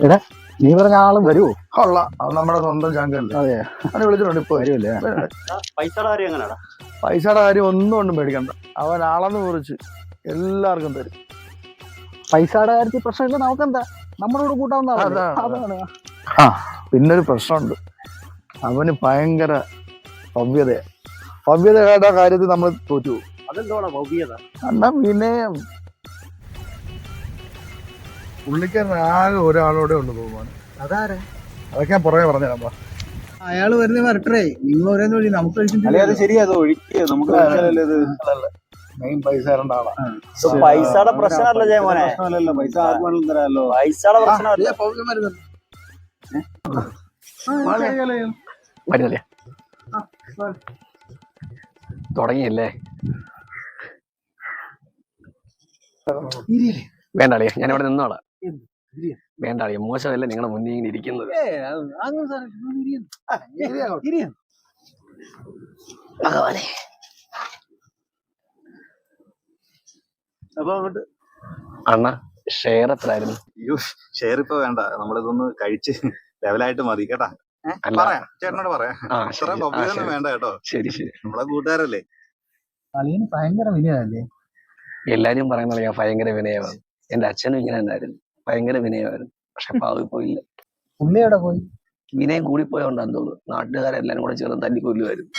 എടാ നീ പറഞ്ഞ ആൾ വരുമോ ഉള്ള അത് നമ്മുടെ സ്വന്തം ചങ്കല്ലേ അതെ. അവനെ വിളിച്ചിട്ടുണ്ട് ഇപ്പൊ. വരുമല്ലേ പൈസയുടെ കാര്യം എങ്ങനെയാടാ? പൈസയുടെ കാര്യം ഒന്നും കൊണ്ടും പേടിക്കണ്ട. അവൻ ആളെന്ന് കുറിച്ച് എല്ലാവർക്കും തരും. പൈസയുടെ കാര്യത്തിൽ പ്രശ്നമില്ല നമുക്കെന്താ? നമ്മുടെ കൂടെ കൂട്ടാവുന്ന ആളല്ലേ? അതാണ്. അതാണ്. ആ പിന്നൊരു പ്രശ്നമുണ്ട്. അവന് ഭയങ്കര ഭവ്യതയാ. ഭവ്യതയുടെ കാര്യത്തിൽ നമ്മൾ തോറ്റു പോകും. അതെന്തോടാ ഭവ്യത? എന്നാ വിനയം പുള്ളിക്കാരൻ ആകെ ഒരാളോടെ ഉള്ളു തോന്നുവാണ് അതാരാ? അതൊക്കെ ഞാൻ പുറകെ പറഞ്ഞുതരാം അയാൾ വരുന്ന വരട്ടെ. നിങ്ങൾ ഓരോന്ന് വഴി നമുക്ക് അല്ലെ അത് ശരിയാ അത് ഒഴിക്കുക നമുക്ക് മനസ്സിലല്ലേ ഇത് മെയിൻ പൈസ തരേണ്ട ആളാ. ഇത് പൈസയുടെ പ്രശ്നമല്ല ജയമോനെ. പ്രശ്നമല്ലല്ലോ പൈസ ആർക്ക് വേണമെങ്കിലും തരാമല്ലോ. പൈസയുടെ പ്രശ്നമല്ല. തുടങ്ങിയല്ലേ? വേണ്ട അളിയ. ഞാൻ ഇവിടെ നിന്നോളാം. വേണ്ട മോശമല്ല നിങ്ങളുടെ മുന്നിൽ ഇങ്ങനെ ഇരിക്കുന്നത്? ഭഗവാനെ. അപ്പൊ അങ്ങോട്ട്. അണ്ണ ഷെയർ എത്രയായിരുന്നു? അയ്യോ ഷെയർ ഇപ്പൊ വേണ്ട. നമ്മളിതൊന്ന് കഴിച്ച് ലെവലായിട്ട് മതി കേട്ടാ? അല്ല. പറയാം. ചേട്ടനോട് പറയാം. ഇത്ര ശരി. പബ്ലിക്കൊന്നും വേണ്ട കേട്ടോ. ശരി ശരി. നമ്മളെ കൂട്ടുകാരല്ലേ? അളിയന് ഭയങ്കര വിനയല്ലേ എല്ലാരും പറയുന്നത് ഞാൻ ഭയങ്കര വിനയമാണ്. എന്റെ അച്ഛനും ഇങ്ങനെ തന്നെയായിരുന്നു. ഭയങ്കര വിനയമായിരുന്നു. പക്ഷെ പാവി പോയില്ല. പുള്ളി എവിടെ പോയി? വിനയം കൂടി പോയോണ്ടാന്ന് തോന്നുന്നു നാട്ടുകാരെല്ലാരും കൂടെ ചേർന്ന് തല്ലിക്കൊല്ലുമായിരുന്നു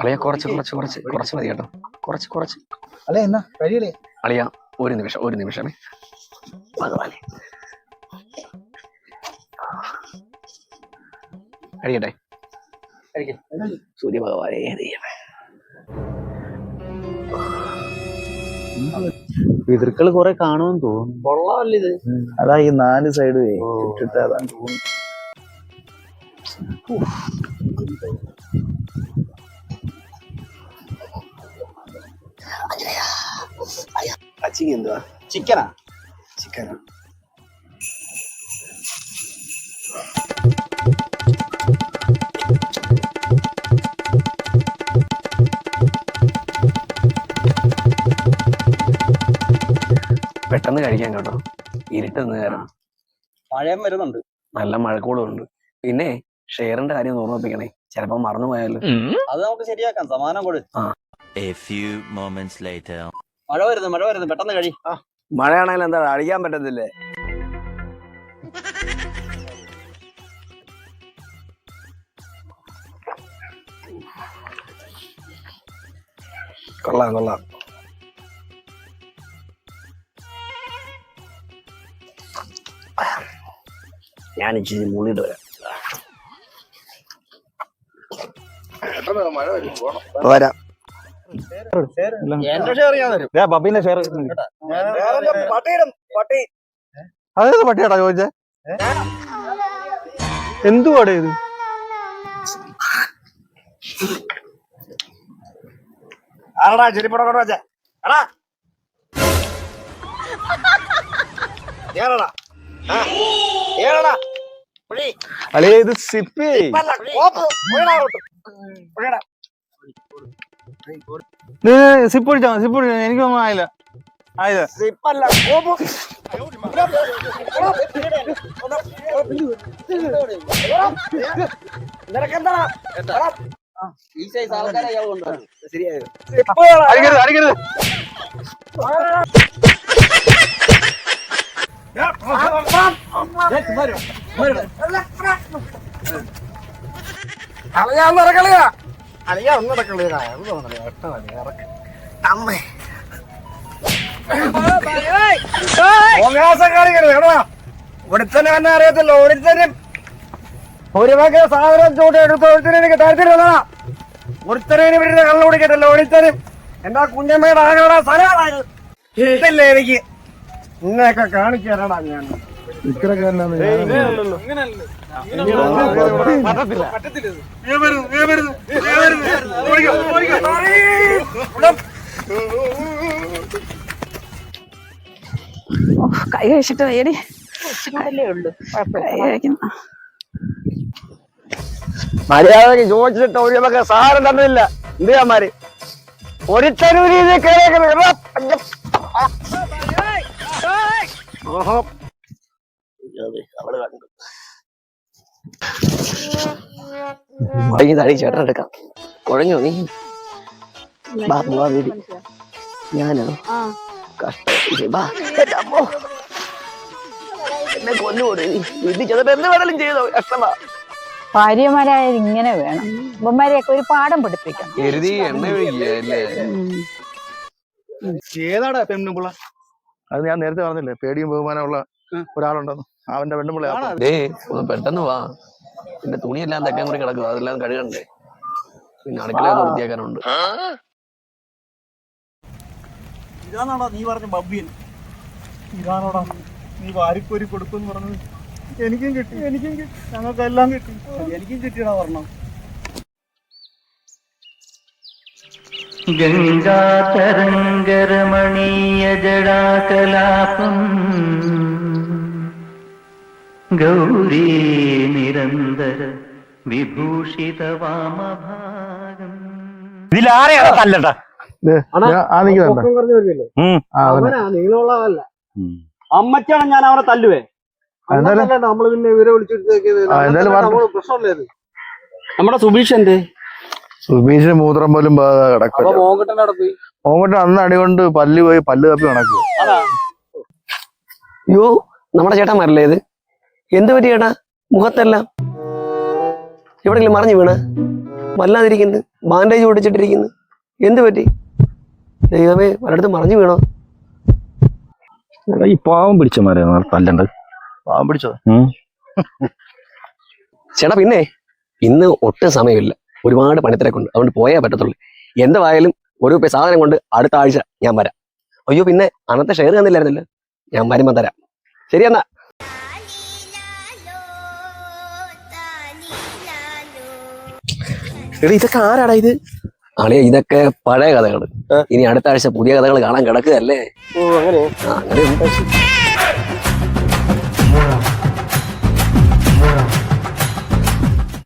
അളിയ കുറച്ച് കുറച്ച് കുറച്ച് കുറച്ച് മതി കേട്ടോ. കുറച്ച് കുറച്ച്. അല്ലെ എന്നാ? കഴിയലേ അളിയ. ഒരു നിമിഷം ഒരു നിമിഷമേ. ഭഗവാനെ. കഴിയട്ടെ സൂര്യ ഭഗവാനെ ദൈവമേ. പിതൃക്കൾ കൊറേ കാണുമെന്ന് തോന്നുന്നു. കൊള്ളാമല്ലോ ഇത് അതാ ഈ നാല് സൈഡ് ഇട്ടിട്ട് അതാണ് തോന്നുന്നു. ചിക്കനാ? ചിക്കനാ. പെട്ടെന്ന് കഴിക്കാൻ കേട്ടോ. ഇരുട്ട് നേരം. മഴയും വരുന്നുണ്ട്. നല്ല മഴക്കോളും ഉണ്ട്. പിന്നെ ഷെയറിന്റെ കാര്യം ഓർമ്മിപ്പിക്കണേ. ചിലപ്പോ മറന്നു പോയാലോ. അത് നമുക്ക് ശരിയാക്കാം. സമാനം കൊടു. A few moments later. മഴ വരുന്നു മഴ വരുന്നു. പെട്ടെന്ന് കഴി. മഴയാണെങ്കിൽ എന്താ അഴിക്കാൻ പറ്റത്തില്ലേ? കൊള്ളാം കൊള്ളാം. ഞാൻ ഇച്ചിരി മുള്ളിട്ട് വരാം വരും ഷെയർ അതേത് പട്ടിയാടാ ചോദിച്ചേ? എന്തുവാടേ ഇത്? ആരടാ ചെരിപ്പട കൊണ്ട് വെച്ചേ. എടാ. ഏറടാ. ഏറടാ. അളിയ ഇത് സിപ്പി. സിപ്പ് പിടിച്ചാ? സിപ്പ് പിടിച്ചാ? എനിക്കൊന്നും ആയില്ല. ആയില്ല. ഈ ആൾക്കാരെ അളിയാ ഒന്ന് അത് അമ്മേ. ഒരുത്തനെ എന്നെ അറിയത്തില്ല ഒരുത്തനും ഒരു വക സാധനം ചൂട് എടുത്ത് ഒരുത്തനെ എനിക്ക് തരത്തില്ല ഒരുത്തനെ ഇവിടെ കള്ളു കുടിക്കട്ടല്ലോ ഒരുത്തനും. എന്താ കുഞ്ഞമ്മയുടെ ആകെ സ്ഥലമാണ് എനിക്ക്. നിന്നെയൊക്കെ കാണിച്ചു തരടാ ഞാൻ. പറ്റത്തില്ല. കൈ കഴിച്ചിട്ട് വയ്യടി. മര്യാദയ്ക്ക് ചോദിച്ചിട്ട് ഒരു നമുക്ക് സാരം തന്നില്ല. എന്തിനാമാര് ഒരുത്തനും രീതി ഓഹോ വൈകി തടി ചേട്ടൻ എടുക്കാം കുഴഞ്ഞോ നീ? ബാ പോവാ വീട്. ഞാനോ? കഷ്ടം. ബാ എന്റെ അമ്മോ. എന്നെ കൊന്നുകൂടെ. വീട്ടിൽ ചെന്നിട്ട് എന്ത് വേണമെങ്കിലും ചെയ്തോ? കഷ്ടമാ ഭാര്യമാരായത് ഇങ്ങനെ വേണം. ഉമ്മമാരെയൊക്കെ ഒരു പാഠം പഠിപ്പിക്കാം ഏതാടാ പെണ്ണുപിള്ള അത് ഞാൻ നേരത്തെ പറഞ്ഞില്ലേ പേടിയും ബഹുമാനമുള്ള ഒരാളുണ്ടെന്ന്. അവന്റെ പെണ്ണുമ്പിള ഡേ ഒന്ന് പെട്ടെന്ന് വാ. പിന്നെ തുണിയെല്ലാം തെക്കാൻ കൂടി കിടക്കുക അതെല്ലാം കഴുകണ്ടേ? പിന്നെ അടുക്കളയൊക്കെ വൃത്തിയാക്കാനുണ്ട്. ഇതാണോടാ നീ പറഞ്ഞ ബബ്ബിയൻ? ഇതാണോടാ നീ? വാരിക്കോരി കൊടുക്കും പറഞ്ഞത്. എനിക്കും കിട്ടി എനിക്കും കിട്ടി. ഞങ്ങൾക്ക് എല്ലാം കിട്ടി. എനിക്കും കിട്ടിയടാ പറഞ്ഞു ഗംഗാതരംഗരമണീയ ഗംഗാതരംഗരമണീയജടാകലാപം ഗൗരീ നിരന്തര ഇതിലാരെയാണ് തല്ലണ്ട? നീളമുള്ളതല്ല. അമ്മച്ചാണ് ഞാൻ അവനെ തല്ലുവേ. നമ്മൾ പിന്നെ ഇവരെ വിളിച്ചിട്ട് നമ്മുടെ സുബീഷ് എന്തേ? സുബീഷ് മൂത്രം പോലും പോയി? ഓങ്ങോട്ട് അന്ന് അടി കൊണ്ട് പല്ല് പോയി പല്ല് തപ്പി നടക്കുക അയ്യോ നമ്മുടെ ചേട്ടന്മാരല്ലേ ഇത്? എന്ത് പറ്റി ചേട്ടാ മുഖത്തെല്ലാം? എവിടെങ്കിലും മറിഞ്ഞു വീണ? വല്ലാതിരിക്കുന്നു. ബാൻഡേജ് ഓടിച്ചിട്ടിരിക്കുന്നു. എന്ത് പറ്റി? ദൈവമേ പലയിടത്തും മറിഞ്ഞു വീണോ? ഈ പാവം പിടിച്ചമാരെ തല്ലണ്ട്. പാവം പിടിച്ചോ? ചേട്ടാ പിന്നെ ഇന്ന് ഒട്ടും സമയമില്ല. ഒരുപാട് പണിത്തിരക്കുണ്ട്. അതുകൊണ്ട് പോയേ പറ്റത്തുള്ളൂ. എന്തായാലും ഒരു പേ സാധനം കൊണ്ട് അടുത്ത ആഴ്ച ഞാൻ വരാം. അയ്യോ പിന്നെ അന്നത്തെ ഷെയർ തന്നില്ലായിരുന്നല്ലോ ഞാൻ വരുമ്പോൾ തരാം. ശരി എന്നാ. എടാ ഇതൊക്കെ ആരാടാ ഇത്? ആളിയ ഇതൊക്കെ പഴയ കഥകൾ ഇനി അടുത്ത ആഴ്ച പുതിയ കഥകൾ കാണാൻ കിടക്കുകയല്ലേ? ഓ അങ്ങനെ. അങ്ങനെ.